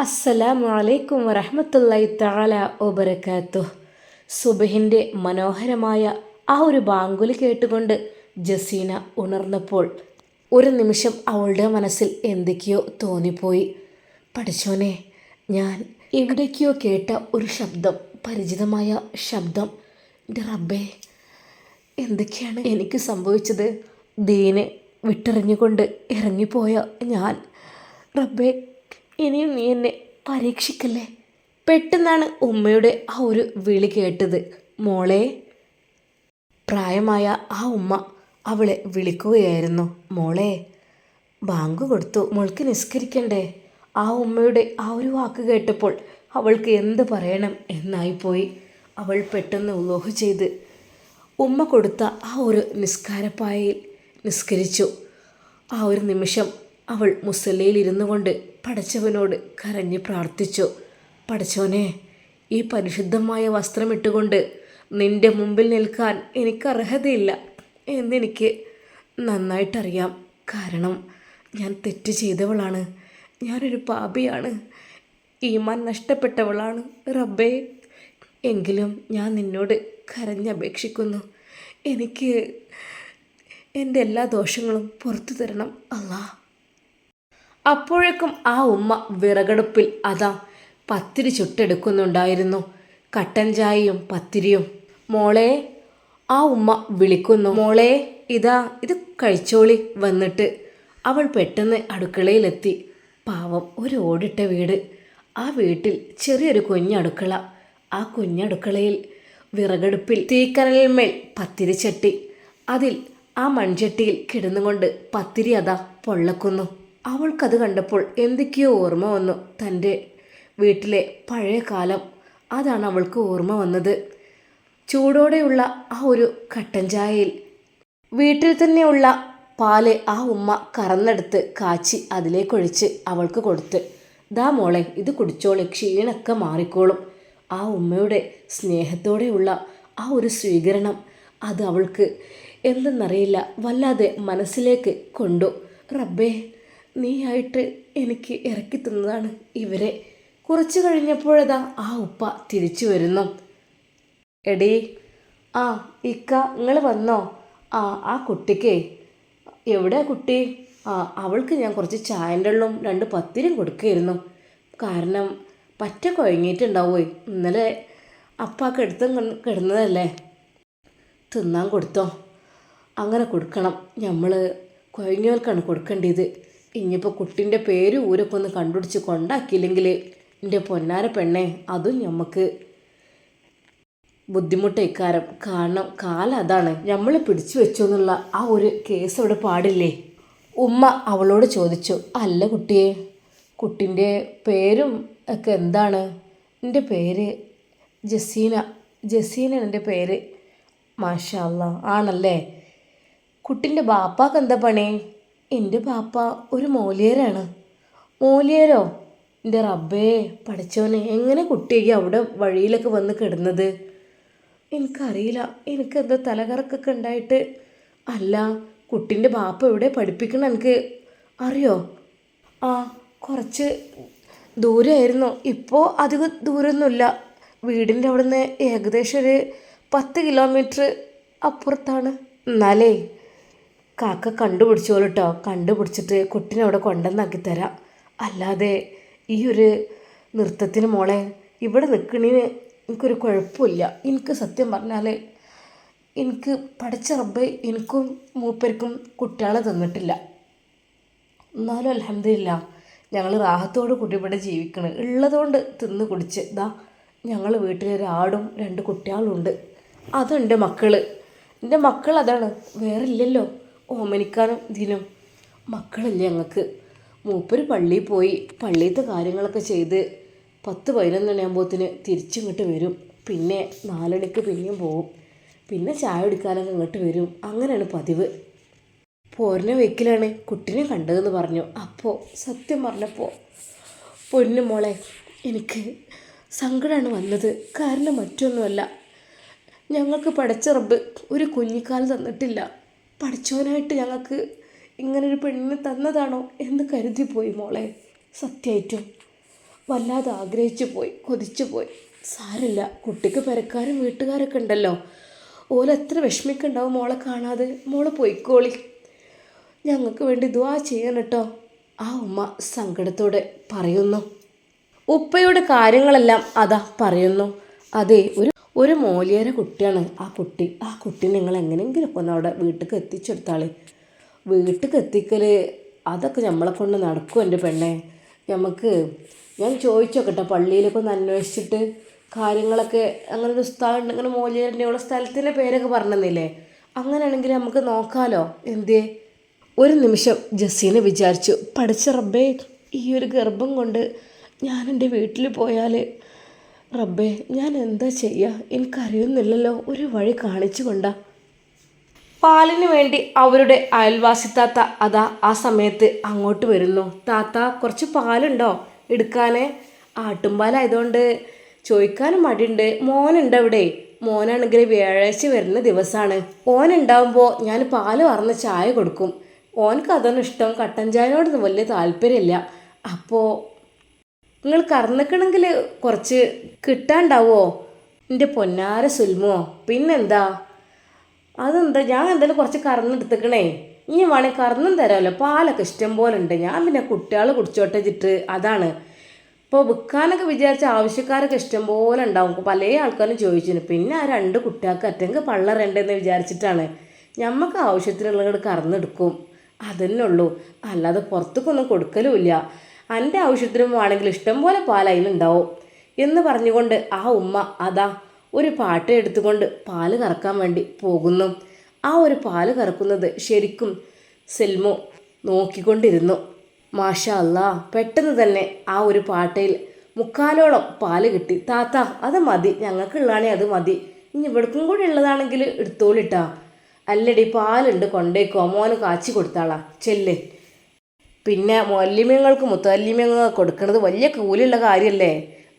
അസ്സലാമു അലൈക്കും വറഹമത്തല്ലായി തആല ഒബരക്കാത്തു സുബഹിന്റെ മനോഹരമായ ആ ഒരു ബാങ്കുലി കേട്ടുകൊണ്ട് ജസീന ഉണർന്നപ്പോൾ ഒരു നിമിഷം അവളുടെ മനസ്സിൽ എന്തൊക്കെയോ തോന്നിപ്പോയി. പഠിച്ചോനെ ഞാൻ എവിടേക്കോ കേട്ട ഒരു ശബ്ദം പരിചിതമായ ശബ്ദം. റബ്ബേ എന്തൊക്കെയാണ് എനിക്ക് സംഭവിച്ചത്? ദീനെ വിട്ടെറിഞ്ഞുകൊണ്ട് ഇറങ്ങിപ്പോയ ഞാൻ. റബ്ബേ ഇനിയും നീ എന്നെ പരീക്ഷിക്കല്ലേ? പെട്ടെന്നാണ് ഉമ്മയുടെ ആ ഒരു വിളി കേട്ടത്. മോളെ പ്രായമായ ആ ഉമ്മ അവളെ വിളിക്കുകയായിരുന്നു. മോളെ ബാങ്ക് കൊടുത്തു. മോൾക്ക് നിസ്കരിക്കണ്ടേ? ആ ഉമ്മയുടെ ആ ഒരു വാക്ക് കേട്ടപ്പോൾ അവൾക്ക് എന്ത് പറയണം എന്നായിപ്പോയി. അവൾ പെട്ടെന്ന് ഉലോഹ ചെയ്ത് ഉമ്മ കൊടുത്ത ആ ഒരു നിസ്കാരപ്പായയിൽ നിസ്കരിച്ചു. ആ ഒരു നിമിഷം അവൾ മുസല്ലയിൽ ഇരുന്നു കൊണ്ട് പടച്ചവനോട് കരഞ്ഞ് പ്രാർത്ഥിച്ചു. പടച്ചവനെ ഈ പരിശുദ്ധമായ വസ്ത്രമിട്ടുകൊണ്ട് നിന്റെ മുമ്പിൽ നിൽക്കാൻ എനിക്ക് അർഹതയില്ല എന്നെനിക്ക് നന്നായിട്ടറിയാം. കാരണം ഞാൻ തെറ്റ് ചെയ്തവളാണ്. ഞാനൊരു പാപിയാണ്. ഈമാൻ നഷ്ടപ്പെട്ടവളാണ്. റബ്ബേ എങ്കിലും ഞാൻ നിന്നോട് കരഞ്ഞപേക്ഷിക്കുന്നു. എനിക്ക് എന്റെ എല്ലാ ദോഷങ്ങളും പുറത്തു തരണം അല്ലാ അപ്പോഴേക്കും ആ ഉമ്മ വിറകടുപ്പിൽ അതാ പത്തിരി ചുട്ടെടുക്കുന്നുണ്ടായിരുന്നു. കട്ടൻ ചായയും പത്തിരിയും. മോളെ ആ ഉമ്മ വിളിക്കുന്നു. മോളെ ഇതാ ഇത് കഴിച്ചോളി വന്നിട്ട്. അവൾ പെട്ടെന്ന് അടുക്കളയിലെത്തി. പാവം ഒരു ഓടിട്ട വീട്. ആ വീട്ടിൽ ചെറിയൊരു കുഞ്ഞടുക്കള ആ കുഞ്ഞടുക്കളയിൽ വിറകടുപ്പിൽ തീക്കനലിന്മേൽ പത്തിരി ചട്ടി. അതിൽ ആ മൺചട്ടിയിൽ കിടന്നുകൊണ്ട് പത്തിരി അതാ പൊള്ളക്കുന്നു. അവൾക്കത് കണ്ടപ്പോൾ എന്തൊക്കെയോ ഓർമ്മ വന്നു. തന്റെ വീട്ടിലെ പഴയ കാലം അതാണ് അവൾക്ക് ഓർമ്മ വന്നത്. ചൂടോടെയുള്ള ആ ഒരു കട്ടൻ ചായയിൽ വീട്ടിൽ തന്നെയുള്ള പാൽ ആ ഉമ്മ കറന്നെടുത്ത് കാച്ചി അതിലേക്കൊഴിച്ച് അവൾക്ക് കൊടുത്ത് ദാ മോളെ ഇത് കുടിച്ചോളെ ക്ഷീണൊക്കെ മാറിക്കോളും. ആ ഉമ്മയുടെ സ്നേഹത്തോടെയുള്ള ആ ഒരു സ്വീകരണം അത് അവൾക്ക് എന്തെന്നറിയില്ല വല്ലാതെ മനസ്സിലേക്ക് കൊണ്ടു. റബ്ബേ നീയായിട്ട് എനിക്ക് ഇറക്കി തന്നതാണ് ഇവരെ. കുറച്ച് കഴിഞ്ഞപ്പോഴതാ ആ ഉപ്പ തിരിച്ചു വരുന്നു. എടീ ആ ഇക്ക നിങ്ങൾ വന്നോ? ആ ആ കുട്ടിക്കേ. എവിടെ കുട്ടി? ആ അവൾക്ക് ഞാൻ കുറച്ച് ചായന്റെ വെള്ളവും രണ്ട് പത്തിരും കൊടുക്കുകയായിരുന്നു കാരണം പറ്റ കുഴങ്ങിയിട്ടുണ്ടാവുമേ ഇന്നലെ അപ്പ കെടുത്ത കിടന്നതല്ലേ? തിന്നാൻ കൊടുത്തോ? അങ്ങനെ കൊടുക്കണം. നമ്മൾ കുഴങ്ങിയവർക്കാണ് കൊടുക്കേണ്ടത്. ഇനിയിപ്പോൾ കുട്ടിന്റെ പേര് ഊരൊക്കെ ഒന്ന് കണ്ടുപിടിച്ച് കൊണ്ടാക്കിയില്ലെങ്കിൽ എന്റെ പൊന്നാര പെണ്ണെ അതും നമുക്ക് ബുദ്ധിമുട്ട് ബുദ്ധിമുട്ടേക്കാരം. കാരണം കാലം അതാണ്. നമ്മൾ പിടിച്ചു വെച്ചു എന്നുള്ള ആ ഒരു കേസ് അവിടെ പാടില്ലേ? ഉമ്മ അവളോട് ചോദിച്ചു അല്ല കുട്ടിയെ കുട്ടിന്റെ പേരും ഒക്കെ എന്താണ്? എന്റെ പേര് ജസീന. ജസീനാണ് എന്റെ പേര്. മാഷാ ആണല്ലേ? കുട്ടിന്റെ ബാപ്പാക്ക് എന്താ പണി? എന്റെ പാപ്പ ഒരു മോലിയരാണ്. മോലിയരോ? എന്റെ റബ്ബേ പഠിച്ചവനെ എങ്ങനെ കുട്ടിയായി അവിടെ വഴിയിലൊക്കെ വന്ന് കിടന്നത്? എനിക്കറിയില്ല എനിക്കെന്തോ തലകറക്കൊക്കെ ഉണ്ടായിട്ട്. അല്ല കുട്ടിന്റെ പാപ്പ എവിടെ പഠിപ്പിക്കണം എനിക്ക് അറിയോ? ആ കുറച്ച് ദൂരമായിരുന്നു ഇപ്പോൾ അധികം ദൂരമൊന്നുമില്ല വീടിന്റെ അവിടെ നിന്ന് ഏകദേശം ഒരു പത്ത് കിലോമീറ്റർ അപ്പുറത്താണ്. എന്നാലേ കാക്ക കണ്ടുപിടിച്ചോളൂ കേട്ടോ കണ്ടുപിടിച്ചിട്ട് കുട്ടിനെ അവിടെ കൊണ്ടുവന്നാക്കി തരാം. അല്ലാതെ ഈ ഒരു നൃത്തത്തിന് മോളെ ഇവിടെ നിൽക്കണീന് എനിക്കൊരു കുഴപ്പമില്ല. എനിക്ക് സത്യം പറഞ്ഞാൽ എനിക്ക് പഠിച്ച റബ്ബ് എനിക്കും മൂപ്പർക്കും കുട്ടികളെ തന്നിട്ടില്ല. എന്നാലും അലഹമില്ല ഞങ്ങൾ റാഹത്തോട് കൂടി ഇവിടെ ജീവിക്കണം. ഉള്ളതുകൊണ്ട് തിന്ന് കുടിച്ച്. ഇതാ ഞങ്ങൾ വീട്ടിൽ ഒരാടും രണ്ട് കുട്ടികളുണ്ട്. അതുണ്ട് മക്കൾ എന്റെ മക്കൾ അതാണ്. വേറെ ഇല്ലല്ലോ ഓമനിക്കാനും ഇതിനും മക്കളില്ല ഞങ്ങൾക്ക് മൂപ്പര് പള്ളിയിൽ പോയി പള്ളിയിലത്തെ കാര്യങ്ങളൊക്കെ ചെയ്ത് പത്ത് പതിനൊന്ന് മണിയാകുമ്പോഴത്തിന് തിരിച്ചിങ്ങോട്ട് വരും. പിന്നെ നാലണിക്ക് പിന്നെയും പോവും. പിന്നെ ചായ എടുക്കാനൊക്കെ ഇങ്ങോട്ട് വരും. അങ്ങനെയാണ് പതിവ്. പോരിനെ വെക്കിലാണ് കുട്ടീനെ കണ്ടതെന്ന് പറഞ്ഞു. അപ്പോൾ സത്യം പറഞ്ഞപ്പോൾ പൊന്നു മോളെ എനിക്ക് സങ്കടമാണ് വന്നത്. കാരണം മറ്റൊന്നുമല്ല. ഞങ്ങൾക്ക് പഠിച്ച റബ്ബ് ഒരു കുഞ്ഞിക്കാൽ തന്നിട്ടില്ല. പഠിച്ചവനായിട്ട് ഞങ്ങൾക്ക് ഇങ്ങനൊരു പെണ്ണിനെ തന്നതാണോ എന്ന് കരുതിപ്പോയി മോളെ. സത്യമായിട്ടും വല്ലാതെ ആഗ്രഹിച്ചു പോയി കൊതിച്ചു പോയി. സാരില്ല കുട്ടിക്ക് പെരക്കാരും വീട്ടുകാരൊക്കെ ഉണ്ടല്ലോ. ഓലെത്ര വിഷമിക്കുണ്ടാവും മോളെ കാണാതെ. മോളെ പൊയ്ക്കോളി. ഞങ്ങൾക്ക് വേണ്ടി ദുവാ ചെയ്യണം കേട്ടോ. ആ ഉമ്മ സങ്കടത്തോടെ പറയുന്നു. ഉപ്പയുടെ കാര്യങ്ങളെല്ലാം അതാ പറയുന്നു. അതെ ഒരു ഒരു മോലിയര കുട്ടിയാണ് ആ കുട്ടി. ആ കുട്ടി നിങ്ങൾ എങ്ങനെയെങ്കിലും ഒന്ന് അവിടെ വീട്ടിലേക്ക് എത്തിച്ചെടുത്താളി. വീട്ടിലേക്ക് എത്തിക്കൽ അതൊക്കെ നമ്മളെ കൊണ്ട് നടക്കും എന്റെ പെണ്ണെ. നമുക്ക് ഞാൻ ചോദിച്ചോക്കട്ടെ പള്ളിയിലൊക്കെ ഒന്ന് അന്വേഷിച്ചിട്ട് കാര്യങ്ങളൊക്കെ അങ്ങനെ ഒരു സ്ഥലം മോലിയറിന്റെ ഉള്ള സ്ഥലത്തിന്റെ പേരൊക്കെ പറഞ്ഞെന്നില്ലേ? അങ്ങനെയാണെങ്കിൽ നമുക്ക് നോക്കാലോ. എന്തേ? ഒരു നിമിഷം ജസീനെ വിചാരിച്ചു പഠിച്ച റബ്ബേ ഈ ഒരു ഗർഭം കൊണ്ട് ഞാൻ എന്റെ വീട്ടിൽ പോയാൽ റബ്ബേ ഞാൻ എന്താ ചെയ്യുക എനിക്കറിയുന്നില്ലല്ലോ. ഒരു വഴി കാണിച്ചു കൊണ്ട. പാലിന് വേണ്ടി അവരുടെ അയൽവാസി താത്ത അതാ ആ സമയത്ത് അങ്ങോട്ട് വരുന്നു. താത്ത കുറച്ച് പാലുണ്ടോ? എടുക്കാനേ. ആട്ടുംപാലായതുകൊണ്ട് ചോദിക്കാനും മടിയുണ്ട്. മോനുണ്ട് അവിടെ. മോനാണെങ്കിൽ വ്യാഴാഴ്ച വരുന്ന ദിവസമാണ് ഓനുണ്ടാവുമ്പോൾ ഞാൻ പാൽ വറന്ന് ചായ കൊടുക്കും. ഓനക്ക് അതൊന്നും ഇഷ്ടം. കട്ടൻ ചായനോടൊന്നും വലിയ താല്പര്യമില്ല. അപ്പോൾ നിങ്ങൾ കറന്നിക്കണമെങ്കിൽ കുറച്ച് കിട്ടാണ്ടാവോ? എന്റെ പൊന്നാര സുൽമോ പിന്നെന്താ? അതെന്താ? ഞാൻ എന്തായാലും കുറച്ച് കറന്നെടുത്തേക്കണേ. ഇനി വേണേൽ കറന്നും തരാമല്ലോ പാലൊക്കെ ഇഷ്ടം പോലെ ഉണ്ട് ഞാൻ പിന്നെ കുട്ടികൾ കുടിച്ചോട്ടെ ചിട്ട് അതാണ്. ഇപ്പോൾ വിൽക്കാനൊക്കെ വിചാരിച്ച ആവശ്യക്കാരൊക്കെ ഇഷ്ടം പോലെ ഉണ്ടാവും. പല ആൾക്കാരും ചോദിച്ചിരുന്നു. പിന്നെ ആ രണ്ട് കുട്ടികൾക്ക് അറ്റെങ്കിൽ പള്ളറണ്ടെന്ന് വിചാരിച്ചിട്ടാണ്. ഞമ്മക്ക് ആവശ്യത്തിനുള്ളത് കറന്നെടുക്കും. അതന്നെ ഉള്ളൂ. അല്ലാതെ പുറത്തേക്കൊന്നും കൊടുക്കലുമില്ല. എന്റെ ആവശ്യത്തിനും വേണമെങ്കിൽ ഇഷ്ടം പോലെ പാൽ ഉണ്ടാവും എന്ന് പറഞ്ഞുകൊണ്ട് ആ ഉമ്മ അതാ ഒരു പാട്ട് എടുത്തുകൊണ്ട് പാൽ കറക്കാൻ വേണ്ടി പോകുന്നു. ആ ഒരു പാൽ കറക്കുന്നത് ശരിക്കും സെൽമോ നോക്കിക്കൊണ്ടിരുന്നു. മാഷാ അല്ലാ പെട്ടെന്ന് തന്നെ ആ ഒരു പാട്ടയിൽ മുക്കാലോളം പാൽ കിട്ടി. താത്ത അത് മതി. ഞങ്ങൾക്കുള്ളതാണേ അത് മതി. ഇനി ഇവിടക്കും കൂടി ഉള്ളതാണെങ്കിൽ എടുത്തോളിട്ടാ. അല്ലടി പാലുണ്ട് കൊണ്ടേക്കോ. മോന് കാച്ചി കൊടുത്താളാ. ചെല്ല്. പിന്നെ മൊല്ലിമ്യങ്ങൾക്ക് മുത്തല്ലിമ്യങ്ങൾ കൊടുക്കുന്നത് വലിയ കൂലിയുള്ള കാര്യമല്ലേ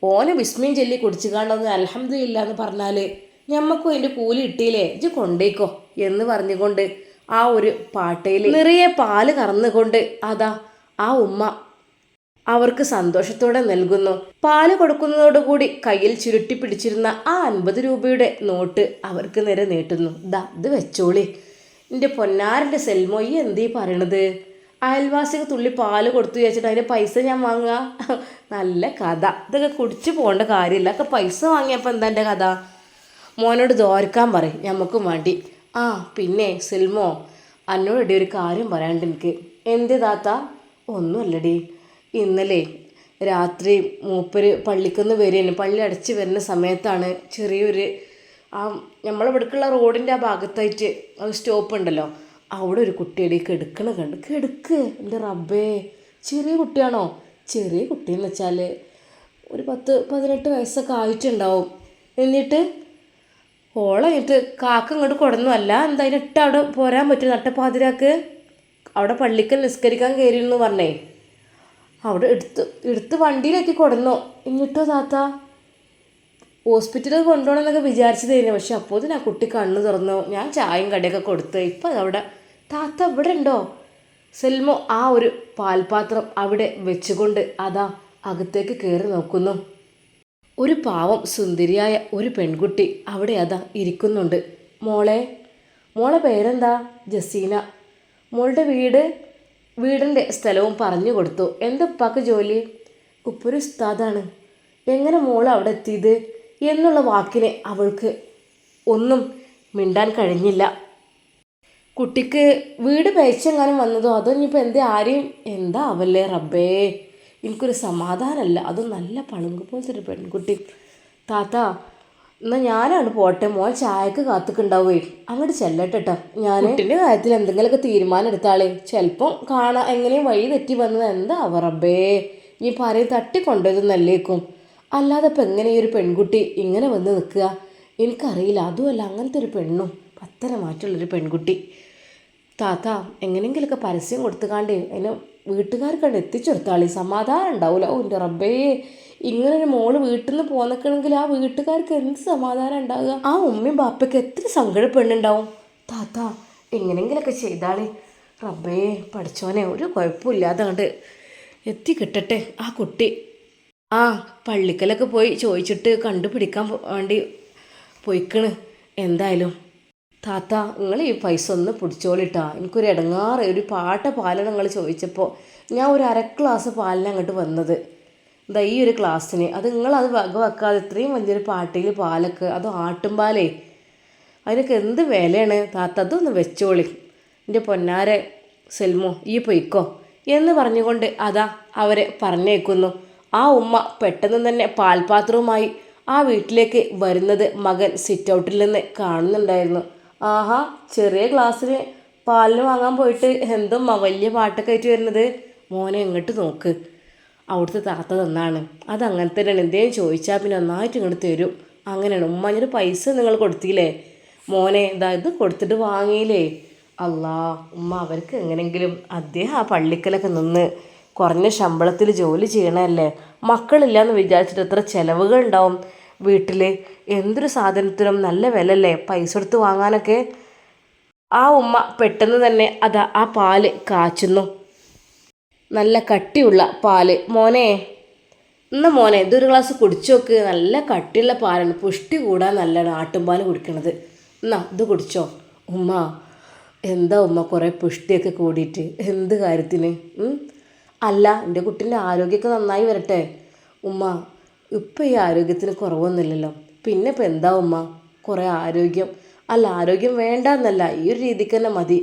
ഓന് വിസ്മയം ചൊല്ലി കുടിച്ചു കാണുന്നത് അലഹമില്ല എന്ന് പറഞ്ഞാൽ ഞമ്മക്കും അതിന്റെ കൂലി കിട്ടിയില്ലേ? ഇത് കൊണ്ടേക്കോ എന്ന് പറഞ്ഞുകൊണ്ട് ആ ഒരു പാട്ടയിൽ നിറയെ പാൽ കറന്നുകൊണ്ട് അതാ ആ ഉമ്മ അവർക്ക് സന്തോഷത്തോടെ നൽകുന്നു. പാൽ കൊടുക്കുന്നതോടുകൂടി കയ്യിൽ ചുരുട്ടി പിടിച്ചിരുന്ന ആ അൻപത് രൂപയുടെ നോട്ട് അവർക്ക് നേരെ നീട്ടുന്നു. ദാ ഇത് വെച്ചോളി. എന്റെ പൊന്നാരന്റെ സെൽമോ ഈ എന്തീ പറയണത്? അയൽവാസിക്ക് തുള്ളി പാൽ കൊടുത്തു വെച്ചിട്ട് അതിന്റെ പൈസ ഞാൻ വാങ്ങുക. നല്ല കഥ. ഇതൊക്കെ കുടിച്ചു പോകേണ്ട കാര്യമില്ല. ഒക്കെ പൈസ വാങ്ങിയപ്പോൾ എന്താ എന്റെ കഥ? മോനോട് ദോരക്കാൻ പറയും. ഞമ്മക്കും വേണ്ടി ആ പിന്നെ സിൽമോ എന്നോട് ഒരു കാര്യം പറയാണ്ട് എനിക്ക്. എന്ത് താത്ത? ഒന്നുമല്ലടി. ഇന്നലെ രാത്രി മൂപ്പര് പള്ളിക്കൊന്ന് വരികയാണ് പള്ളി അടച്ച് വരുന്ന സമയത്താണ് ചെറിയൊരു ആ നമ്മളിവിടേക്കുള്ള റോഡിന്റെ ആ ഭാഗത്തായിട്ട് സ്റ്റോപ്പ് ഉണ്ടല്ലോ. അവിടെ ഒരു കുട്ടിയുടെ കെടുക്കള കണ്ട് കെടുക്ക്. എന്റെ റബ്ബേ. ചെറിയ കുട്ടിയാണോ? ചെറിയ കുട്ടിയെന്ന് വെച്ചാൽ ഒരു പത്ത് പതിനെട്ട് വയസ്സൊക്കെ ആയിട്ടുണ്ടാവും. എന്നിട്ട് ഓളെ എന്നിട്ട് കാക്ക ഇങ്ങോട്ട് കൊടുന്നു. അല്ല ഇട്ട് അവിടെ പോരാൻ പറ്റും നട്ടപ്പാതിരാക്ക് അവിടെ പള്ളിക്കൽ നിസ്കരിക്കാൻ കയറി എന്ന് പറഞ്ഞേ. അവിടെ എടുത്ത് എടുത്ത് വണ്ടിയിലാക്കി കൊടന്നോ. എന്നിട്ടോ താത്ത? ഹോസ്പിറ്റലിൽ കൊണ്ടുപോകണമെന്നൊക്കെ വിചാരിച്ചു വിചാരിച്ചതായിരുന്നു. പക്ഷെ അപ്പോൾ ആ കുട്ടി കണ്ണ് തുറന്നു. ഞാൻ ചായയും കടയൊക്കെ കൊടുത്ത്. ഇപ്പം അവിടെ താത്ത ഇവിടെ ഉണ്ടോ സെൽമോ ആ ഒരു പാൽപാത്രം അവിടെ വെച്ചുകൊണ്ട് അതാ അകത്തേക്ക് കയറി നോക്കുന്നു. ഒരു പാവം സുന്ദരിയായ ഒരു പെൺകുട്ടി അവിടെ അതാ ഇരിക്കുന്നുണ്ട്. മോളെ മോളെ പേരെന്താ? ജസീന. മോളുടെ വീട് വീടിന്റെ സ്ഥലവും പറഞ്ഞു കൊടുത്തു. എന്താ ഉപ്പാക്ക് ജോലി? ഉപ്പൊരു ഉസ്താദാണ്. എങ്ങനെ മോൾ അവിടെ എത്തിയത്? എന്നുള്ള വാക്കിനെ അവൾക്ക് ഒന്നും മിണ്ടാൻ കഴിഞ്ഞില്ല. കുട്ടിക്ക് വീട് പേച്ചെങ്ങാനും വന്നതോ അതോ ഇനിയിപ്പോൾ എന്തേ ആരെയും? എന്താ അവല്ലേ റബ്ബേ? എനിക്കൊരു സമാധാനമല്ല അതും നല്ല പളുങ്ക് പോലത്തെ ഒരു പെൺകുട്ടി. താത്ത എന്നാൽ ഞാനാണ് പോട്ടെ. മോൻ ചായക്ക് കാത്തുക്കുണ്ടാവേ. അങ്ങോട്ട് ചെല്ലട്ടെട്ടോ. ഞാൻ കുട്ടിന്റെ കാര്യത്തിൽ എന്തെങ്കിലുമൊക്കെ തീരുമാനം എടുത്താളേ. ചിലപ്പം കാണാൻ എങ്ങനെയും വഴി തെറ്റി വന്നത് എന്താ അവ റബ്ബേ? പറയും തട്ടിക്കൊണ്ടതെന്നല്ലേക്കും അല്ലാതെ ഇപ്പം എങ്ങനെ ഈ ഒരു പെൺകുട്ടി ഇങ്ങനെ വന്ന് നിൽക്കുക എനിക്കറിയില്ല. അതുമല്ല അങ്ങനത്തെ ഒരു പെണ്ണും. പത്തര മാറ്റുള്ളൊരു പെൺകുട്ടി. താത്ത എങ്ങനെയെങ്കിലുമൊക്കെ പരസ്യം കൊടുത്തുകാണ്ട് അതിന് വീട്ടുകാർക്കാണ് എത്തിച്ചെടുത്താളി സമാധാനം ഉണ്ടാവില്ല ഓ എന്റെ റബ്ബേ ഇങ്ങനെ ഒരു മോൾ വീട്ടിൽ നിന്ന് പോന്നിക്കണമെങ്കിൽ ആ വീട്ടുകാർക്ക് എന്ത് സമാധാനം ഉണ്ടാകുക ആ ഉമ്മയും ബാപ്പയ്ക്ക് എത്ര സങ്കടപ്പെണ്ണുണ്ടാവും താത്ത എങ്ങനെയെങ്കിലൊക്കെ ചെയ്താളി. റബ്ബേ പഠിച്ചോനെ ഒരു കുഴപ്പമില്ലാതെ കണ്ട് എത്തിക്കിട്ടട്ടെ ആ കുട്ടി. ആ പള്ളിക്കലൊക്കെ പോയി ചോദിച്ചിട്ട് കണ്ടുപിടിക്കാൻ വേണ്ടി പോയിക്കണ്. എന്തായാലും താത്ത നിങ്ങൾ ഈ പൈസ ഒന്ന് പിടിച്ചോളിട്ടാ. എനിക്കൊരു ഇടങ്ങാറ് ഒരു പാട്ട പാലാണ് നിങ്ങൾ ചോദിച്ചപ്പോൾ ഞാൻ ഒരു അര ഗ്ലാസ് പാലിന് അങ്ങോട്ട് വന്നത്. ഇതാ ഈ ഒരു ക്ലാസ്സിന് അത് നിങ്ങളത് വക വെക്കാതെ ഇത്രയും വലിയൊരു പാട്ടിൽ പാലൊക്കെ അത് ആട്ടുംപാലേ. അതിനൊക്കെ എന്ത് വിലയാണ്? താത്ത അതൊന്ന് വെച്ചോളി. എന്റെ പൊന്നാരെ സെൽമോ ഈ പൊയ്ക്കോ. എന്ന് പറഞ്ഞുകൊണ്ട് അതാ അവരെ പറഞ്ഞേക്കുന്നു. ആ ഉമ്മ പെട്ടെന്ന് തന്നെ പാൽപാത്രവുമായി ആ വീട്ടിലേക്ക് വരുന്നത് മകൻ സിറ്റ് ഔട്ടിൽ നിന്ന് കാണുന്നുണ്ടായിരുന്നു. ആഹാ ചെറിയ ക്ലാസ്സിൽ പാലിന് വാങ്ങാൻ പോയിട്ട് എന്തുമ്മ വലിയ പാട്ടൊക്കെ ആയിട്ട് വരുന്നത്. മോനെ എങ്ങോട്ട് നോക്ക്. അവിടുത്തെ താത്ത തന്നാണ്. അതങ്ങനെ തന്നെയാണ്. എന്തേലും ചോദിച്ചാൽ പിന്നെ നന്നായിട്ട് ഇങ്ങോട്ട് തരും. അങ്ങനെയാണ്. ഉമ്മ അതിന് പൈസ നിങ്ങൾ കൊടുത്തില്ലേ? മോനെ ഇതാ ഇത് കൊടുത്തിട്ട് വാങ്ങിയില്ലേ അല്ലാ ഉമ്മ അവർക്ക് എങ്ങനെങ്കിലും അദ്ദേഹം ആ പള്ളിക്കലൊക്കെ നിന്ന് കുറഞ്ഞ ശമ്പളത്തിൽ ജോലി ചെയ്യണമല്ലേ മക്കളില്ലാന്ന് വിചാരിച്ചിട്ട് എത്ര ചിലവുകൾ ഉണ്ടാവും? വീട്ടിൽ എന്തൊരു സാധനത്തിനും നല്ല വിലല്ലേ പൈസ കൊടുത്ത് വാങ്ങാനൊക്കെ? ആ ഉമ്മ പെട്ടെന്ന് തന്നെ അതാ ആ പാൽ കാച്ചുന്നു. നല്ല കട്ടിയുള്ള പാൽ. മോനെ ഇന്ന് മോനെ ഇതൊരു ഗ്ലാസ് കുടിച്ചു നോക്ക്. നല്ല കട്ടിയുള്ള പാലാണ്. പുഷ്ടി കൂടാൻ നല്ലതാണ് ആട്ടുംപാൽ കുടിക്കണത്. എന്നാ ഇത് കുടിച്ചോ. ഉമ്മ എന്താ ഉമ്മ കുറേ പുഷ്ടിയൊക്കെ കൂടിയിട്ട്? എന്ത് കാര്യത്തിന്? അല്ല എന്റെ കുട്ടീന്റെ ആരോഗ്യമൊക്കെ നന്നായി വരട്ടെ. ഉമ്മ ഇപ്പം ഈ ആരോഗ്യത്തിന് കുറവൊന്നുമില്ലല്ലോ. പിന്നെ ഇപ്പം എന്താ ഉമ്മ? കുറേ ആരോഗ്യം. അല്ല ആരോഗ്യം വേണ്ട എന്നല്ല ഈ ഒരു രീതിക്ക് തന്നെ മതി.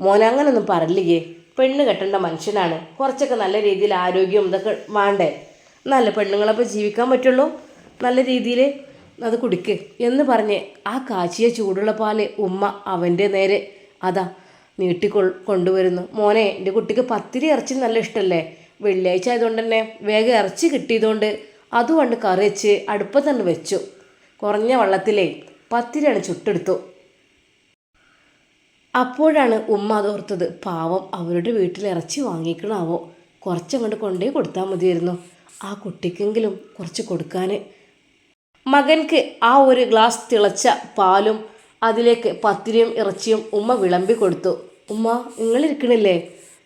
മോനെ അങ്ങനൊന്നും പറയില്ലേ പെണ്ണ് കെട്ടേണ്ട മനുഷ്യനാണ്. കുറച്ചൊക്കെ നല്ല രീതിയിൽ ആരോഗ്യം ഇതൊക്കെ വേണ്ടേ? നല്ല പെണ്ണുങ്ങളപ്പോൾ ജീവിക്കാൻ പറ്റുള്ളൂ? നല്ല രീതിയിൽ അത് കുടിക്ക്. എന്ന് പറഞ്ഞ് ആ കാച്ചിയ ചൂടുള്ള പാൽ ഉമ്മ അവന്റെ നേരെ അതാ നീട്ടിക്കൊ കൊണ്ടുവരുന്നു. മോനെ എന്റെ കുട്ടിക്ക് പത്തിരി ഇറച്ചി നല്ല ഇഷ്ടമല്ലേ വെള്ളിയാഴ്ച ആയതുകൊണ്ട് തന്നെ വേഗം ഇറച്ചി കിട്ടിയതുകൊണ്ട് അതുകൊണ്ട് കറി വെച്ച് അടുപ്പത്ത് തന്നെ വെച്ചു. കുറഞ്ഞ വെള്ളത്തിലേ പത്തിരിയാണ് ചുട്ടെടുത്തു. അപ്പോഴാണ് ഉമ്മ അതോർത്തത് പാവം അവരുടെ വീട്ടിൽ ഇറച്ചി വാങ്ങിക്കണാവോ? കുറച്ചങ്ങോട്ട് കൊണ്ടേ കൊടുത്താൽ മതിയായിരുന്നു. ആ കുട്ടിക്കെങ്കിലും കുറച്ച് കൊടുക്കാൻ മകൻക്ക് ആ ഒരു ഗ്ലാസ് തിളച്ച പാലും അതിലേക്ക് പത്തിരിയും ഇറച്ചിയും ഉമ്മ വിളമ്പി കൊടുത്തു. ഉമ്മ നിങ്ങളിരിക്കണില്ലേ?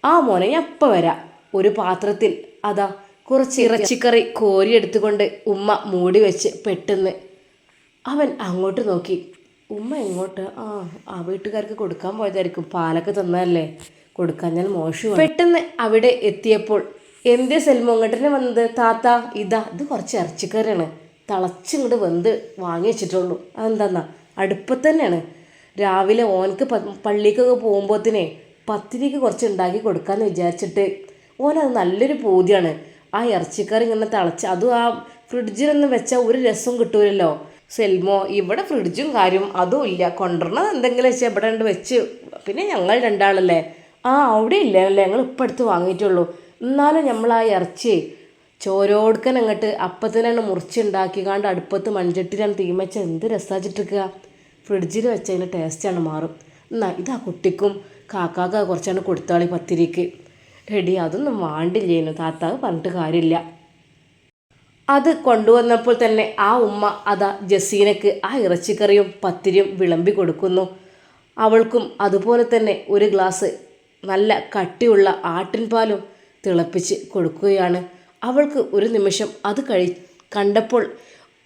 ആ മോനെ ഞാൻ അപ്പം വരാം. ഒരു പാത്രത്തിൽ. അതാ കുറച്ച് ഇറച്ചിക്കറി കോരിയെടുത്തുകൊണ്ട് ഉമ്മ മൂടി വെച്ച് പെട്ടെന്ന് അവൻ അങ്ങോട്ട് നോക്കി. ഉമ്മ എങ്ങോട്ട്? ആ ആ വീട്ടുകാർക്ക് കൊടുക്കാൻ പോയതായിരിക്കും. പാലൊക്കെ തന്നതല്ലേ? കൊടുക്കാൻ ഞാൻ മോശം. പെട്ടെന്ന് അവിടെ എത്തിയപ്പോൾ എന്ത് സെൽമോ ഇങ്ങോട്ടന്നെ വന്നത്? താത്ത ഇതാ ഇത് കുറച്ച് ഇറച്ചിക്കറിയാണ്. തിളച്ചിങ്ങോട്ട് വെന്ത് വാങ്ങി വെച്ചിട്ടുള്ളൂ. അതെന്താന്നാ? അടുപ്പത്ത് തന്നെയാണ്. രാവിലെ ഓനക്ക് പള്ളിക്കൊക്കെ പോകുമ്പോഴത്തേനെ പത്തിരിക്ക് കുറച്ച് ഉണ്ടാക്കി കൊടുക്കാമെന്ന് വിചാരിച്ചിട്ട് ഓനത് നല്ലൊരു പൂതിയാണ്. ആ ഇറച്ചിക്കറി ഇങ്ങനെ തിളച്ച് അതും ആ ഫ്രിഡ്ജിലൊന്നും വെച്ചാൽ ഒരു രസം കിട്ടൂലല്ലോ. സെൽമോ ഇവിടെ ഫ്രിഡ്ജും കാര്യം അതും ഇല്ല. കൊണ്ടുവരണത് എന്തെങ്കിലും വെച്ചാൽ ഇവിടെ ഉണ്ട് വെച്ച് പിന്നെ ഞങ്ങൾ രണ്ടാളല്ലേ. ആ അവിടെ ഇല്ല അല്ലേ ഞങ്ങൾ ഇപ്പം അടുത്ത് വാങ്ങിയിട്ടുള്ളൂ. എന്നാലും നമ്മൾ ആ ഇറച്ചി ചോരോടുക്കൻ അങ്ങോട്ട് അപ്പത്തിനാണ് മുറിച്ചുണ്ടാക്കി കാണ്ട് അടുപ്പത്ത് മൺചട്ടിയിലാണ് തീമച്ച എന്ത് രസാച്ചിട്ടിരിക്കുക ഫ്രിഡ്ജിൽ വെച്ചതിന്റെ ടേസ്റ്റാണ് മാറും. എന്നാൽ ഇതാ കുട്ടിക്കും കാക്കാക്ക കുറച്ചാണ് കൊടുത്താളി പത്തിരിക്ക്. എടി അതൊന്നും വാണ്ടില്ലേനു താത്താവ് പറഞ്ഞിട്ട് കാര്യമില്ല. അത് കൊണ്ടുവന്നപ്പോൾ തന്നെ ആ ഉമ്മ അതാ ജസീനക്ക് ആ ഇറച്ചിക്കറിയും പത്തിരിയും വിളമ്പി കൊടുക്കുന്നു. അവൾക്കും അതുപോലെ തന്നെ ഒരു ഗ്ലാസ് നല്ല കട്ടിയുള്ള ആട്ടിൻപാലും തിളപ്പിച്ച് കൊടുക്കുകയാണ്. അവൾക്ക് ഒരു നിമിഷം അത് കഴി കണ്ടപ്പോൾ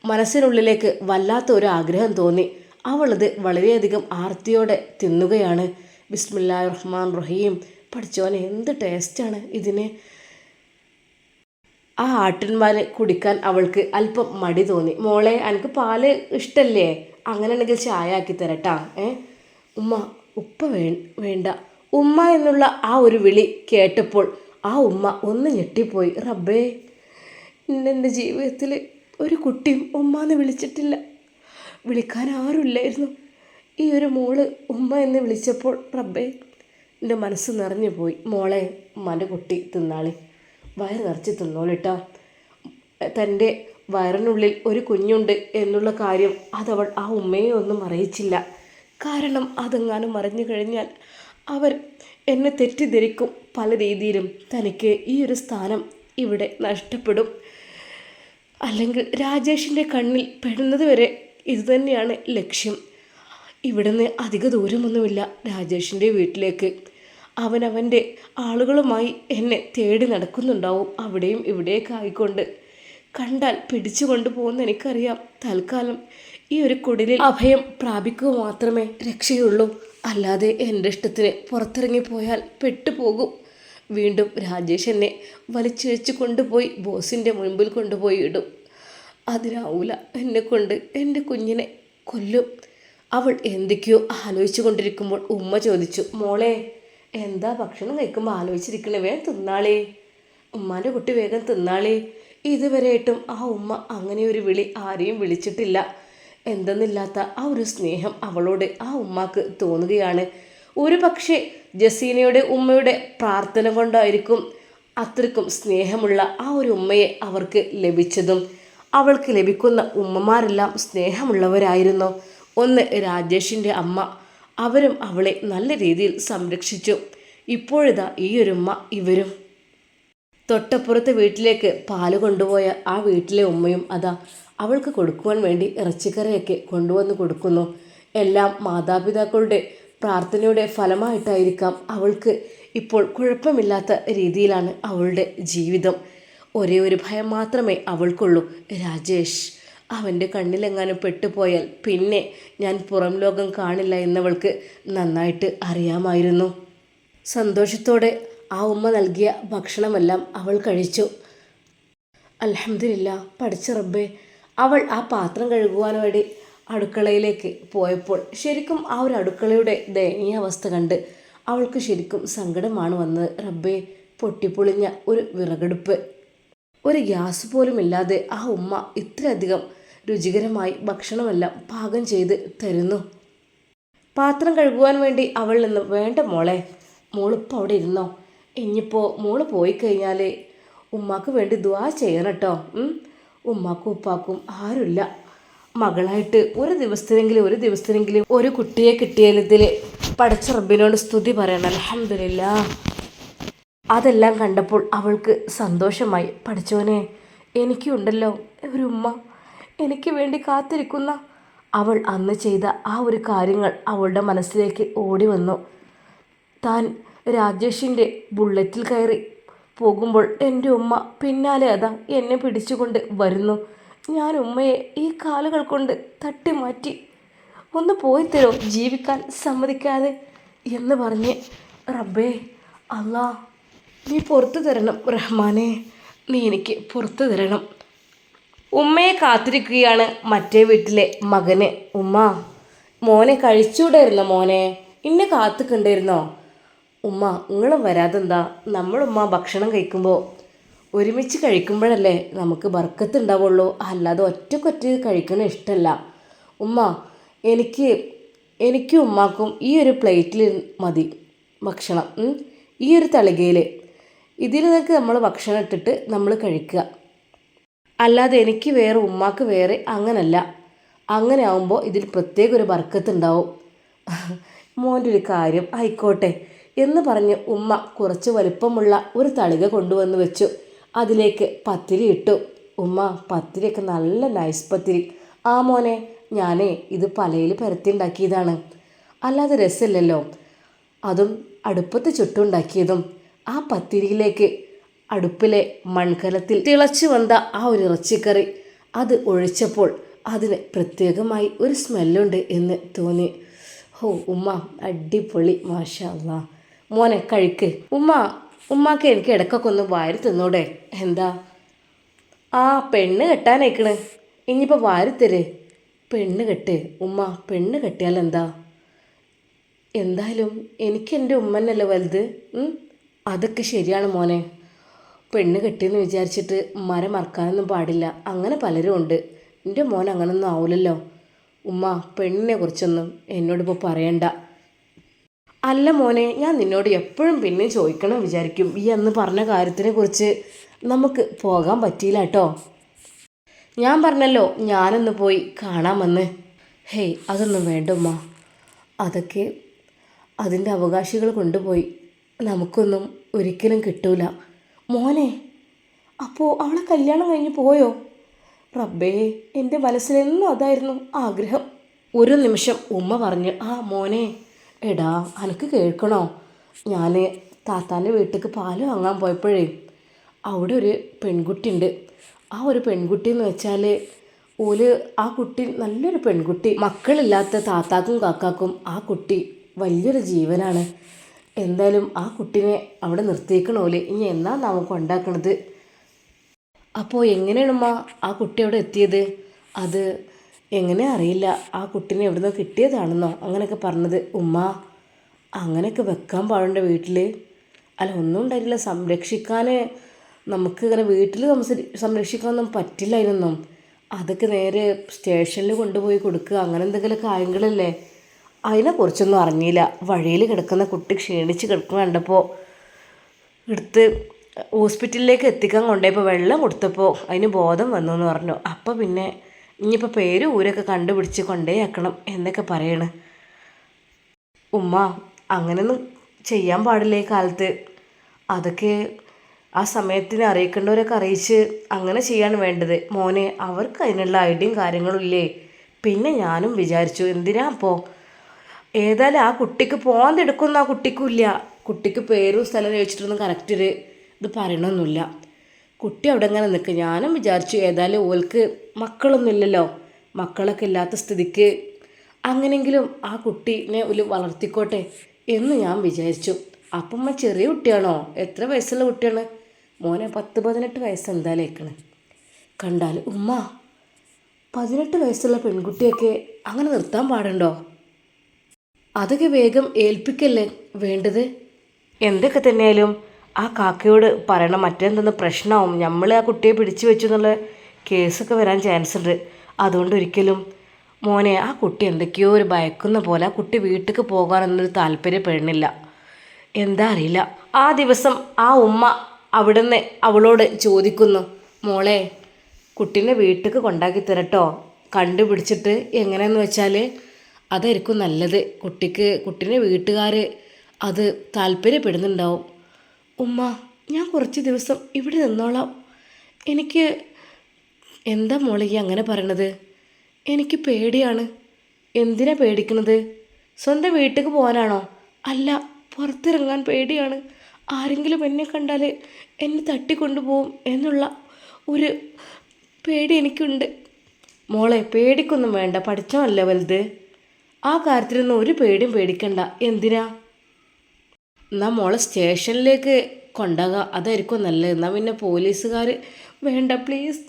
മനസ്സിനുള്ളിലേക്ക് വല്ലാത്ത ഒരു ആഗ്രഹം തോന്നി. അവളത് വളരെയധികം ആർത്തിയോടെ തിന്നുകയാണ്. ബിസ്മില്ലാ റഹ്മാൻ റഹീം. പഠിച്ചോനെ എന്ത് ടേസ്റ്റാണ് ഇതിന്. ആ ആട്ടിന്മാർ കുടിക്കാൻ അവൾക്ക് അല്പം മടി തോന്നി. മോളെ എനിക്ക് പാൽ ഇഷ്ടല്ലേ? അങ്ങനെയാണെങ്കിൽ ചായ ആക്കി തരട്ടാ ഏ? ഉമ്മ ഉപ്പ വേ വേണ്ട. ഉമ്മ എന്നുള്ള ആ ഒരു വിളി കേട്ടപ്പോൾ ആ ഉമ്മ ഒന്ന് ഞെട്ടിപ്പോയി. റബ്ബേ ഇന്നെന്റെ ജീവിതത്തിൽ ഒരു കുട്ടിയും ഉമ്മ എന്ന് വിളിച്ചിട്ടില്ല. വിളിക്കാൻ ആരുമില്ലായിരുന്നു. ഈ ഒരു മോൾ ഉമ്മ എന്ന് വിളിച്ചപ്പോൾ റബ്ബേ എന്റെ മനസ്സ് നിറഞ്ഞു പോയി. മോളെ മന്റെ കുട്ടി തിന്നാളി. വയറ് നിറച്ച് തിന്നോളിട്ടാ. തന്റെ വയറിനുള്ളിൽ ഒരു കുഞ്ഞുണ്ട് എന്നുള്ള കാര്യം അതവൾ ആ ഉമ്മയെ ഒന്നും അറിയിച്ചില്ല. കാരണം അതെങ്ങാനും അറിഞ്ഞു കഴിഞ്ഞാൽ അവർ എന്നെ തെറ്റിദ്ധരിക്കും പല രീതിയിലും. തനിക്ക് ഈ ഒരു സ്ഥാനം ഇവിടെ നഷ്ടപ്പെടും. അല്ലെങ്കിൽ രാജേഷിന്റെ കണ്ണിൽ പെടുന്നത് വരെ ഇതുതന്നെയാണ് ലക്ഷ്യം. ഇവിടുന്ന് അധിക ദൂരമൊന്നുമില്ല രാജേഷിന്റെ വീട്ടിലേക്ക്. അവൻ അവന്റെ ആളുകളുമായി എന്നെ തേടി നടക്കുന്നുണ്ടാവും. അവിടെയും ഇവിടെയൊക്കെ ആയിക്കൊണ്ട്. കണ്ടാൽ പിടിച്ചു കൊണ്ടുപോകുന്ന എനിക്കറിയാം. തൽക്കാലം ഈ ഒരു കുടിലിൽ അഭയം പ്രാപിക്കുക മാത്രമേ രക്ഷയുള്ളൂ. അല്ലാതെ എന്റെ ഇഷ്ടത്തിന് പുറത്തിറങ്ങിപ്പോയാൽ പെട്ടുപോകും. വീണ്ടും രാജേഷ് എന്നെ വലിച്ചു വെച്ച് കൊണ്ടുപോയി ബോസിന്റെ മുൻപിൽ കൊണ്ടുപോയി ഇടും. അതിനാവൂല എന്നെ കൊണ്ട് എന്റെ കുഞ്ഞിനെ കൊല്ലും. അവൾ എന്തൊക്കെയോ ആലോചിച്ചു കൊണ്ടിരിക്കുമ്പോൾ ഉമ്മ ചോദിച്ചു മോളെ എന്താ ഭക്ഷണം കഴിക്കുമ്പോൾ ആലോചിച്ചിരിക്കണേ? വേഗം തിന്നാളേ. ഉമ്മാന്റെ കുട്ടി വേഗം തിന്നാളേ. ഇതുവരെയായിട്ടും ആ ഉമ്മ അങ്ങനെ ഒരു വിളി ആരെയും വിളിച്ചിട്ടില്ല. എന്തെന്നില്ലാത്ത ആ ഒരു സ്നേഹം അവളോട് ആ ഉമ്മാക്ക് തോന്നുകയാണ്. ഒരു പക്ഷേ ജസീനയുടെ ഉമ്മയുടെ പ്രാർത്ഥന കൊണ്ടായിരിക്കും അത്രയ്ക്കും സ്നേഹമുള്ള ആ ഒരു ഉമ്മയെ അവർക്ക് ലഭിച്ചതും. അവൾക്ക് ലഭിക്കുന്ന ഉമ്മമാരെല്ലാം സ്നേഹമുള്ളവരായിരുന്നു. ഒന്ന് രാജേഷിന്റെ അമ്മ അവരും അവളെ നല്ല രീതിയിൽ സംരക്ഷിച്ചു. ഇപ്പോഴിതാ ഈ ഒരുമ്മ ഇവരും. തൊട്ടപ്പുറത്തെ വീട്ടിലേക്ക് പാൽ കൊണ്ടുപോയ ആ വീട്ടിലെ ഉമ്മയും അതാ അവൾക്ക് കൊടുക്കുവാൻ വേണ്ടി ഇറച്ചിക്കറിയൊക്കെ കൊണ്ടുവന്ന് കൊടുക്കുന്നു. എല്ലാം മാതാപിതാക്കളുടെ പ്രാർത്ഥനയുടെ ഫലമായിട്ടായിരിക്കാം അവൾക്ക് ഇപ്പോൾ കുഴപ്പമില്ലാത്ത രീതിയിലാണ് അവളുടെ ജീവിതം. ഒരേ ഒരു ഭയം മാത്രമേ അവൾക്കുള്ളൂ. രാജേഷ് അവന്റെ കണ്ണിലെങ്ങാനും പെട്ടുപോയാൽ പിന്നെ ഞാൻ പുറം ലോകം കാണില്ല എന്നവൾക്ക് നന്നായിട്ട് അറിയാമായിരുന്നു. സന്തോഷത്തോടെ ആ ഉമ്മ നൽകിയ ഭക്ഷണമെല്ലാം അവൾ കഴിച്ചു. അലഹമില്ല പഠിച്ച റബ്ബേ അവൾ ആ പാത്രം കഴുകുവാൻ വേണ്ടി അടുക്കളയിലേക്ക് പോയപ്പോൾ ശരിക്കും ആ ഒരു അടുക്കളയുടെ ദയനീയ അവസ്ഥ കണ്ട് അവൾക്ക് ശരിക്കും സങ്കടമാണ് വന്നത്. റബ്ബേ പൊട്ടിപ്പൊളിഞ്ഞ ഒരു വിറകെടുപ്പ്. ഒരു ഗ്യാസ് പോലും ഇല്ലാതെ ആ ഉമ്മ ഇത്രയധികം രുചികരമായി ഭക്ഷണമെല്ലാം പാകം ചെയ്ത് തരുന്നു. പാത്രം കഴുകുവാൻ വേണ്ടി അവൾ നിന്ന് വേണ്ട മോളെ മോളിപ്പോൾ അവിടെ ഇരുന്നോ? ഇനിയിപ്പോൾ മോൾ പോയി കഴിഞ്ഞാൽ ഉമ്മാക്ക് വേണ്ടി ദ്വാ ചെയ്യണം കേട്ടോ. ഉമ്മാക്കും ഉപ്പാക്കും ആരുമില്ല. മകളായിട്ട് ഒരു ദിവസത്തിനെങ്കിലും ഒരു ദിവസത്തിനെങ്കിലും ഒരു കുട്ടിയെ കിട്ടിയതിൽ പടച്ച റബ്ബിനോട് സ്തുതി പറയണം. അലഹമില്ല അതെല്ലാം കണ്ടപ്പോൾ അവൾക്ക് സന്തോഷമായി. പഠിച്ചവനെ എനിക്കുണ്ടല്ലോ ഒരു ഉമ്മ. എനിക്ക് വേണ്ടി കാത്തിരിക്കുന്ന അവൾ അന്ന് ചെയ്ത ആ ഒരു കാര്യങ്ങൾ അവളുടെ മനസ്സിലേക്ക് ഓടി വന്നു. താൻ രാജേഷിന്റെ ബുള്ളറ്റിൽ കയറി പോകുമ്പോൾ എന്റെ ഉമ്മ പിന്നാലെ അതാ എന്നെ പിടിച്ചുകൊണ്ട് വരുന്നു. ഞാൻ ഉമ്മയെ ഈ കാലുകൾ കൊണ്ട് തട്ടി മാറ്റി ഒന്ന് പോയി തരോ ജീവിക്കാൻ സമ്മതിക്കാതെ എന്ന് പറഞ്ഞ് റബ്ബേ അല്ലാ നീ പുറത്തു തരണം റഹ്മാനെ നീ എനിക്ക് പുറത്തു തരണം. ഉമ്മയെ കാത്തിരിക്കുകയാണ് മറ്റേ വീട്ടിലെ മകന്. ഉമ്മ മോനെ കഴിച്ചുകൂടായിരുന്നോ മോനെ? ഇന്നെ കാത്തുക്കണ്ടായിരുന്നോ? ഉമ്മ നിങ്ങളും വരാതെന്താ? നമ്മളുമ്മ ഭക്ഷണം കഴിക്കുമ്പോൾ ഒരുമിച്ച് കഴിക്കുമ്പോഴല്ലേ നമുക്ക് ബർക്കത്ത് ഉണ്ടാവുള്ളൂ അല്ലാതെ ഒറ്റക്കൊറ്റ കഴിക്കണ ഇഷ്ടമല്ല ഉമ്മ എനിക്ക് എനിക്കും ഉമ്മാക്കും ഈ ഒരു പ്ലേറ്റിൽ മതി ഭക്ഷണം ഈ ഒരു തളികയിൽ ഇതിൽ നിന്നൊക്കെ നമ്മൾ ഭക്ഷണം ഇട്ടിട്ട് നമ്മൾ കഴിക്കുക. അല്ലാതെ എനിക്ക് വേറെ ഉമ്മാക്ക് വേറെ അങ്ങനല്ല. അങ്ങനെ ആവുമ്പോൾ ഇതിൽ പ്രത്യേക ഒരു ഉണ്ടാവും മോന്റെ ഒരു കാര്യം ആയിക്കോട്ടെ എന്ന് പറഞ്ഞ് ഉമ്മ കുറച്ച് വലിപ്പമുള്ള ഒരു തളിക കൊണ്ടുവന്ന് വെച്ചു. അതിലേക്ക് പത്തിരി ഇട്ടു. ഉമ്മ പത്തിരിയൊക്കെ നല്ല നൈസ് പത്തിരി. ആ മോനെ ഞാനേ ഇത് പലയിൽ പരത്തിണ്ടാക്കിയതാണ് അല്ലാതെ രസമില്ലല്ലോ. അതും അടുപ്പത്ത് ചുട്ടുണ്ടാക്കിയതും ആ പത്തിരിയിലേക്ക് അടുപ്പിലെ മൺകലത്തിൽ തിളച്ചു വന്ന ആ ഒരു ഇറച്ചിക്കറി. അത് ഒഴിച്ചപ്പോൾ അതിന് പ്രത്യേകമായി ഒരു സ്മെല്ലുണ്ട് എന്ന് തോന്നി. ഹോ ഉമ്മ അടിപൊളി മാഷാ മോനെ കഴിക്ക്. ഉമ്മ ഉമ്മാക്ക് എനിക്ക് ഇടക്കൊക്കെ ഒന്ന് വാരി തിന്നൂടെ? എന്താ? ആ പെണ്ണ് കെട്ടാനയക്കണ്. ഇനിയിപ്പോൾ വാരി തരേ. പെണ്ണ് കെട്ട്. ഉമ്മ പെണ്ണ് കെട്ടിയാൽ എന്താ? എന്തായാലും എനിക്ക് എന്റെ ഉമ്മന്നല്ലേ വലുത്. അതൊക്കെ ശരിയാണ് മോനെ. പെണ്ണ് കെട്ടിയെന്ന് വിചാരിച്ചിട്ട് മരം മറക്കാനൊന്നും പാടില്ല. അങ്ങനെ പലരും ഉണ്ട്. എന്റെ മോൻ അങ്ങനൊന്നും ആവില്ലല്ലോ ഉമ്മ പെണ്ണിനെ കുറിച്ചൊന്നും എന്നോടിപ്പോൾ പറയണ്ട. അല്ല മോനെ ഞാൻ നിന്നോട് എപ്പോഴും പിന്നെ ചോദിക്കണം വിചാരിക്കും. ഈ അന്ന് പറഞ്ഞ കാര്യത്തിനെ കുറിച്ച് നമുക്ക് പോകാൻ പറ്റിയില്ല കേട്ടോ. ഞാൻ പറഞ്ഞല്ലോ ഞാനൊന്ന് പോയി കാണാമെന്ന്. ഹേയ് അതൊന്നും വേണ്ട ഉമ്മ. അതൊക്കെ അതിന്റെ അവകാശികൾ കൊണ്ടുപോയി. നമുക്കൊന്നും ഒരിക്കലും കിട്ടൂല. മോനെ അപ്പോൾ അവളെ കല്യാണം കഴിഞ്ഞ് പോയോ? റബ്ബേ എന്റെ മനസ്സിലെന്നും അതായിരുന്നു ആഗ്രഹം. ഒരു നിമിഷം ഉമ്മ പറഞ്ഞ് ആ മോനെ എടാ അനക്ക് കേൾക്കണോ? ഞാൻ താത്താന്റെ വീട്ടിലേക്ക് പാൽ വാങ്ങാൻ പോയപ്പോഴേ അവിടെ ഒരു പെൺകുട്ടിയുണ്ട്. ആ ഒരു പെൺകുട്ടി എന്ന് വെച്ചാൽ ഓൽ ആ കുട്ടി നല്ലൊരു പെൺകുട്ടി. മക്കളില്ലാത്ത താത്താക്കും കാക്കാക്കും ആ കുട്ടി വലിയൊരു ജീവനാണ്. എന്തായാലും ആ കുട്ടീനെ അവിടെ നിർത്തിയേക്കണോലെ ഇനി എന്നാ നമുക്ക് ഉണ്ടാക്കണത്? അപ്പോൾ എങ്ങനെയാണമ്മ ആ കുട്ടി അവിടെ എത്തിയത്? അത് എങ്ങനെ അറിയില്ല. ആ കുട്ടീനെ നിന്ന് കിട്ടിയതാണെന്നോ അങ്ങനെയൊക്കെ പറഞ്ഞത്. ഉമ്മ അങ്ങനെയൊക്കെ വെക്കാൻ പാടുണ്ട് വീട്ടിൽ അല്ല ഒന്നും ഉണ്ടായില്ല സംരക്ഷിക്കാൻ നമുക്ക് ഇങ്ങനെ വീട്ടിൽ സംരക്ഷിക്കാനൊന്നും പറ്റില്ലായിരുന്നോ? അതൊക്കെ നേരെ സ്റ്റേഷനിൽ കൊണ്ടുപോയി കൊടുക്കുക. അങ്ങനെ എന്തെങ്കിലുമൊക്കെ ആയെങ്കിലല്ലേ അതിനെക്കുറിച്ചൊന്നും അറിഞ്ഞില്ല. വഴിയിൽ കിടക്കുന്ന കുട്ടി ക്ഷീണിച്ച് കിടക്കുക കണ്ടപ്പോൾ എടുത്ത് ഹോസ്പിറ്റലിലേക്ക് എത്തിക്കാൻ കൊണ്ടുപോയപ്പോൾ വെള്ളം കൊടുത്തപ്പോൾ അതിന് ബോധം വന്നു എന്ന് പറഞ്ഞു. അപ്പോൾ പിന്നെ ഇനിയിപ്പോൾ പേര് ഊരൊക്കെ കണ്ടുപിടിച്ച് കൊണ്ടേയാക്കണം എന്നൊക്കെ പറയണ്. ഉമ്മ അങ്ങനെയൊന്നും ചെയ്യാൻ പാടില്ല ഈ കാലത്ത്. അതൊക്കെ ആ സമയത്തിന് അറിയിക്കേണ്ടവരൊക്കെ അറിയിച്ച് അങ്ങനെ ചെയ്യാണ് വേണ്ടത്. മോനെ അവർക്ക് അതിനുള്ള ഐഡിയയും കാര്യങ്ങളും ഇല്ലേ? പിന്നെ ഞാനും വിചാരിച്ചു എന്തിനാ അപ്പോൾ ഏതായാലും ആ കുട്ടിക്ക് പോകാൻ എടുക്കുന്ന ആ കുട്ടിക്കും ഇല്ല. കുട്ടിക്ക് പേരും സ്ഥലം ചോദിച്ചിട്ടൊന്നും കറക്റ്റ് ഒരു ഇത് പറയണമൊന്നുമില്ല കുട്ടി അവിടെ ഇങ്ങനെ നിൽക്കും. ഞാനും വിചാരിച്ചു ഏതായാലും ഓൾക്ക് മക്കളൊന്നും ഇല്ലല്ലോ. മക്കളൊക്കെ ഇല്ലാത്ത സ്ഥിതിക്ക് അങ്ങനെങ്കിലും ആ കുട്ടീനെ ഒരു വളർത്തിക്കോട്ടെ എന്ന് ഞാൻ വിചാരിച്ചു. അപ്പം ചെറിയ കുട്ടിയാണോ? എത്ര വയസ്സുള്ള കുട്ടിയാണ്? മോനെ പത്ത് പതിനെട്ട് വയസ്സ് എന്തായാലും ഏക്കണേ കണ്ടാൽ ഉമ്മ പതിനെട്ട് വയസ്സുള്ള പെൺകുട്ടിയൊക്കെ അങ്ങനെ നിർത്താൻ പാടുണ്ടോ? അതൊക്കെ വേഗം ഏൽപ്പിക്കല്ലേ വേണ്ടത്? എന്തൊക്കെ തന്നെയായാലും ആ കാക്കയോട് പറയണം മറ്റെന്തെന്ന് പ്രശ്നമാവും. നമ്മൾ ആ കുട്ടിയെ പിടിച്ചു വെച്ചു എന്നുള്ള കേസൊക്കെ വരാൻ ചാൻസ് ഉണ്ട്. അതുകൊണ്ട് ഒരിക്കലും മോനെ ആ കുട്ടി എന്തൊക്കെയോ ഒരു ഭയക്കുന്ന പോലെ ആ കുട്ടി വീട്ടിലേക്ക് പോകാനൊന്നൊരു താല്പര്യപ്പെടുന്നില്ല. എന്താ അറിയില്ല. ആ ദിവസം ആ ഉമ്മ അവിടുന്ന് അവളോട് ചോദിക്കുന്നു മോളെ കുട്ടീനെ വീട്ടിലേക്ക് കൊണ്ടാക്കി തരട്ടോ? കണ്ടുപിടിച്ചിട്ട് എങ്ങനെയെന്ന് വെച്ചാൽ അതായിരിക്കും നല്ലത്. കുട്ടിക്ക് കുട്ടീനെ വീട്ടുകാർ അത് താല്പര്യപ്പെടുന്നുണ്ടാവും. ഉമ്മ ഞാൻ കുറച്ച് ദിവസം ഇവിടെ നിന്നോളാം. എനിക്ക് എന്താ മോളെ ഈ അങ്ങനെ പറയണത്? എനിക്ക് പേടിയാണ്. എന്തിനാ പേടിക്കണത്? സ്വന്തം വീട്ടിലേക്ക് പോകാനാണോ? അല്ല പുറത്തിറങ്ങാൻ പേടിയാണ്. ആരെങ്കിലും എന്നെ കണ്ടാൽ എന്നെ തട്ടിക്കൊണ്ടുപോകും എന്നുള്ള ഒരു പേടി എനിക്കുണ്ട്. മോളെ പേടിക്കൊന്നും വേണ്ട. പഠിച്ചോല്ല വലുത്? ആ കാര്യത്തിലൊന്നും ഒരു പേടിയും പേടിക്കണ്ട. എന്തിനാ? എന്നാ മോളെ സ്റ്റേഷനിലേക്ക് കൊണ്ടാകാം അതായിരിക്കും നല്ലത്. എന്നാൽ പിന്നെ പോലീസുകാർ വേണ്ട പ്ലീസ്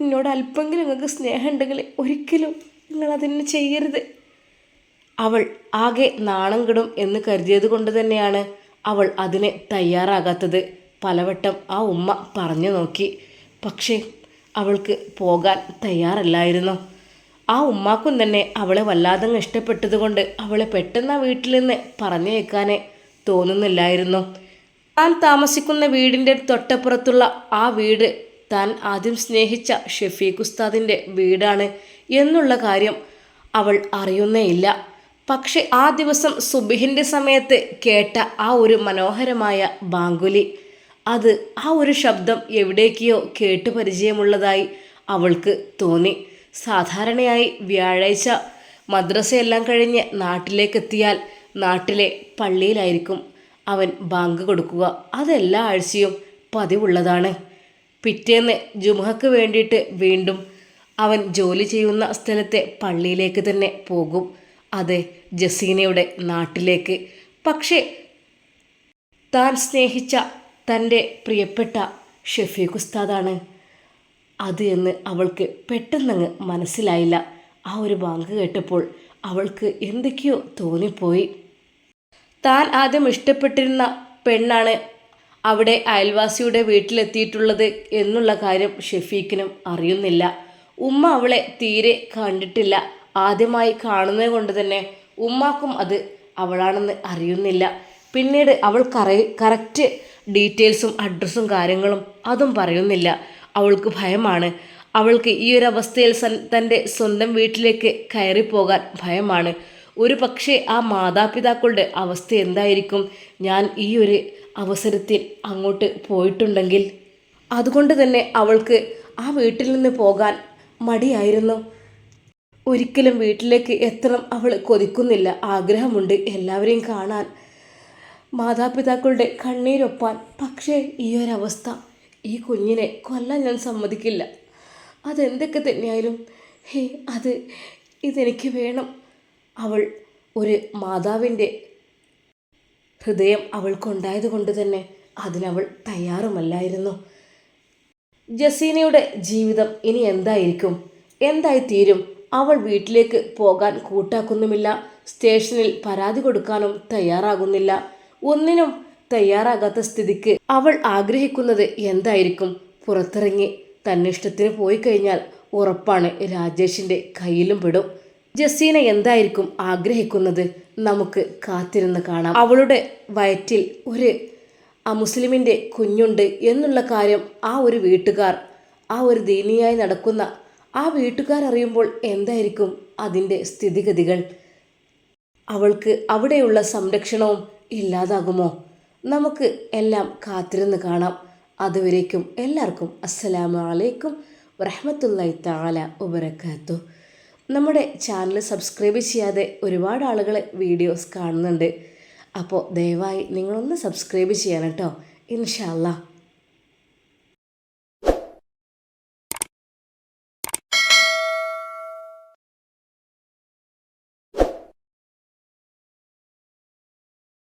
എന്നോട് അല്പമെങ്കിലും നിങ്ങൾക്ക് സ്നേഹം ഉണ്ടെങ്കിൽ ഒരിക്കലും നിങ്ങളതിന് ചെയ്യരുത്. അവൾ ആകെ നാണം കിടും എന്ന് കരുതിയത് കൊണ്ട് തന്നെയാണ് അവൾ അതിന് തയ്യാറാകാത്തത്. പലവട്ടം ആ ഉമ്മ പറഞ്ഞു നോക്കി. പക്ഷേ അവൾക്ക് പോകാൻ തയ്യാറല്ലായിരുന്നു. ആ ഉമ്മാക്കും തന്നെ അവളെ വല്ലാതെ ഇഷ്ടപ്പെട്ടതുകൊണ്ട് അവളെ പെട്ടെന്ന് ആ വീട്ടിൽ നിന്ന് പറഞ്ഞേക്കാനേ തോന്നുന്നില്ലായിരുന്നു. താൻ താമസിക്കുന്ന വീടിന്റെ തൊട്ടപ്പുറത്തുള്ള ആ വീട് താൻ ആദ്യം സ്നേഹിച്ച ഷെഫീഖ് ഉസ്താദിന്റെ വീടാണ് എന്നുള്ള കാര്യം അവൾ അറിയുന്നേയില്ല പക്ഷെ ആ ദിവസം സുബിഹിന്റെ സമയത്ത് കേട്ട ആ ഒരു മനോഹരമായ ബാങ്കുലി അത് ആ ഒരു ശബ്ദം എവിടേക്കോ കേട്ട് പരിചയമുള്ളതായി അവൾക്ക് തോന്നി. സാധാരണയായി വ്യാഴാഴ്ച മദ്രസയെല്ലാം കഴിഞ്ഞ് നാട്ടിലേക്കെത്തിയാൽ നാട്ടിലെ പള്ളിയിലായിരിക്കും അവൻ ബാങ്ക് കൊടുക്കുക. അതെല്ലാ ആഴ്ചയും പതിവുള്ളതാണ്. പിറ്റേന്ന് ജുമുഹക്ക് വേണ്ടിയിട്ട് വീണ്ടും അവൻ ജോലി ചെയ്യുന്ന സ്ഥലത്തെ പള്ളിയിലേക്ക് തന്നെ പോകും. അത് ജസീനയുടെ നാട്ടിലേക്ക്. പക്ഷേ താൻ സ്നേഹിച്ച തന്റെ പ്രിയപ്പെട്ട ഷെഫീഖ് ഉസ്താദാണ്. അത് എന്ന് അവൾക്ക് പെട്ടെന്നങ്ങ് മനസ്സിലായില്ല. ആ ഒരു ബാങ്ക് കേട്ടപ്പോൾ അവൾക്ക് എന്തൊക്കെയോ തോന്നിപ്പോയി. താൻ ആദ്യം ഇഷ്ടപ്പെട്ടിരുന്ന പെണ്ണാണ് അവിടെ അയൽവാസിയുടെ വീട്ടിലെത്തിയിട്ടുള്ളത് എന്നുള്ള കാര്യം ഷെഫീഖിനും അറിയുന്നില്ല. ഉമ്മ അവളെ തീരെ കണ്ടിട്ടില്ല. ആദ്യമായി കാണുന്നത് കൊണ്ട് തന്നെ ഉമ്മാക്കും അത് അവളാണെന്ന് അറിയുന്നില്ല. പിന്നീട് അവൾ കറ കറക്റ്റ് ഡീറ്റെയിൽസും അഡ്രസ്സും കാര്യങ്ങളും അതും പറയുന്നില്ല. അവൾക്ക് ഭയമാണ്. അവൾക്ക് ഈ ഒരു അവസ്ഥയിൽ തന്റെ സ്വന്തം വീട്ടിലേക്ക് കയറിപ്പോകാൻ ഭയമാണ്. ഒരു പക്ഷേ ആ മാതാപിതാക്കളുടെ അവസ്ഥ എന്തായിരിക്കും? ഞാൻ ഈ ഒരു അവസരത്തിൽ അങ്ങോട്ട് പോയിട്ടുണ്ടെങ്കിൽ? അതുകൊണ്ട് തന്നെ അവൾക്ക് ആ വീട്ടിൽ നിന്ന് പോകാൻ മടിയായിരുന്നു. ഒരിക്കലും വീട്ടിലേക്ക് എത്തണം അവൾ കൊതിക്കുന്നില്ല. ആഗ്രഹമുണ്ട് എല്ലാവരെയും കാണാൻ. മാതാപിതാക്കളുടെ കണ്ണീരൊപ്പാൻ. പക്ഷേ ഈ ഒരവസ്ഥ ഈ കുഞ്ഞിനെ കൊല്ലാൻ ഞാൻ സമ്മതിക്കില്ല. അതെന്തൊക്കെ തന്നെയായാലും ഹേ അത് ഇതെനിക്ക് വേണം. അവൾ ഒരു മാതാവിന്റെ ഹൃദയം അവൾക്കുണ്ടായത് കൊണ്ട് തന്നെ അതിനവൾ തയ്യാറുമല്ലായിരുന്നു. ജസീനയുടെ ജീവിതം ഇനി എന്തായിരിക്കും? എന്തായി തീരും അവൾ വീട്ടിലേക്ക് പോകാൻ കൂട്ടാക്കുന്നുമില്ല. സ്റ്റേഷനിൽ പരാതി കൊടുക്കാനും തയ്യാറാകുന്നില്ല. ഒന്നിനും തയ്യാറാകാത്ത സ്ഥിതിക്ക് അവൾ ആഗ്രഹിക്കുന്നത് എന്തായിരിക്കും? പുറത്തിറങ്ങി തന്നിഷ്ടത്തിന് പോയി കഴിഞ്ഞാൽ ഉറപ്പാണ് രാജേഷിന്റെ കയ്യിലും പെടും. ജസീന എന്തായിരിക്കും ആഗ്രഹിക്കുന്നത്? നമുക്ക് കാത്തിരുന്ന് കാണാം. അവളുടെ വയറ്റിൽ ഒരു അമുസ്ലിമിന്റെ കുഞ്ഞുണ്ട് എന്നുള്ള കാര്യം ആ ഒരു വീട്ടുകാർ ആ ഒരു ദീനിയായി നടക്കുന്ന ആ വീട്ടുകാർ അറിയുമ്പോൾ എന്തായിരിക്കും അതിന്റെ സ്ഥിതിഗതികൾ? അവൾക്ക് അവിടെയുള്ള സംരക്ഷണവും ഇല്ലാതാകുമോ? നമുക്ക് എല്ലാം കാത്തിരുന്ന് കാണാം. അതുവരേക്കും എല്ലാവർക്കും അസ്സലാമു അലൈക്കും വറഹമത്തല്ലായി താല ഉപരക്കാത്തു നമ്മുടെ ചാനൽ സബ്സ്ക്രൈബ് ചെയ്യാതെ ഒരുപാട് ആളുകൾ വീഡിയോസ് കാണുന്നുണ്ട്. അപ്പോൾ ദയവായി നിങ്ങളൊന്ന് സബ്സ്ക്രൈബ് ചെയ്യണം കേട്ടോ. ഇൻഷാല്ലാ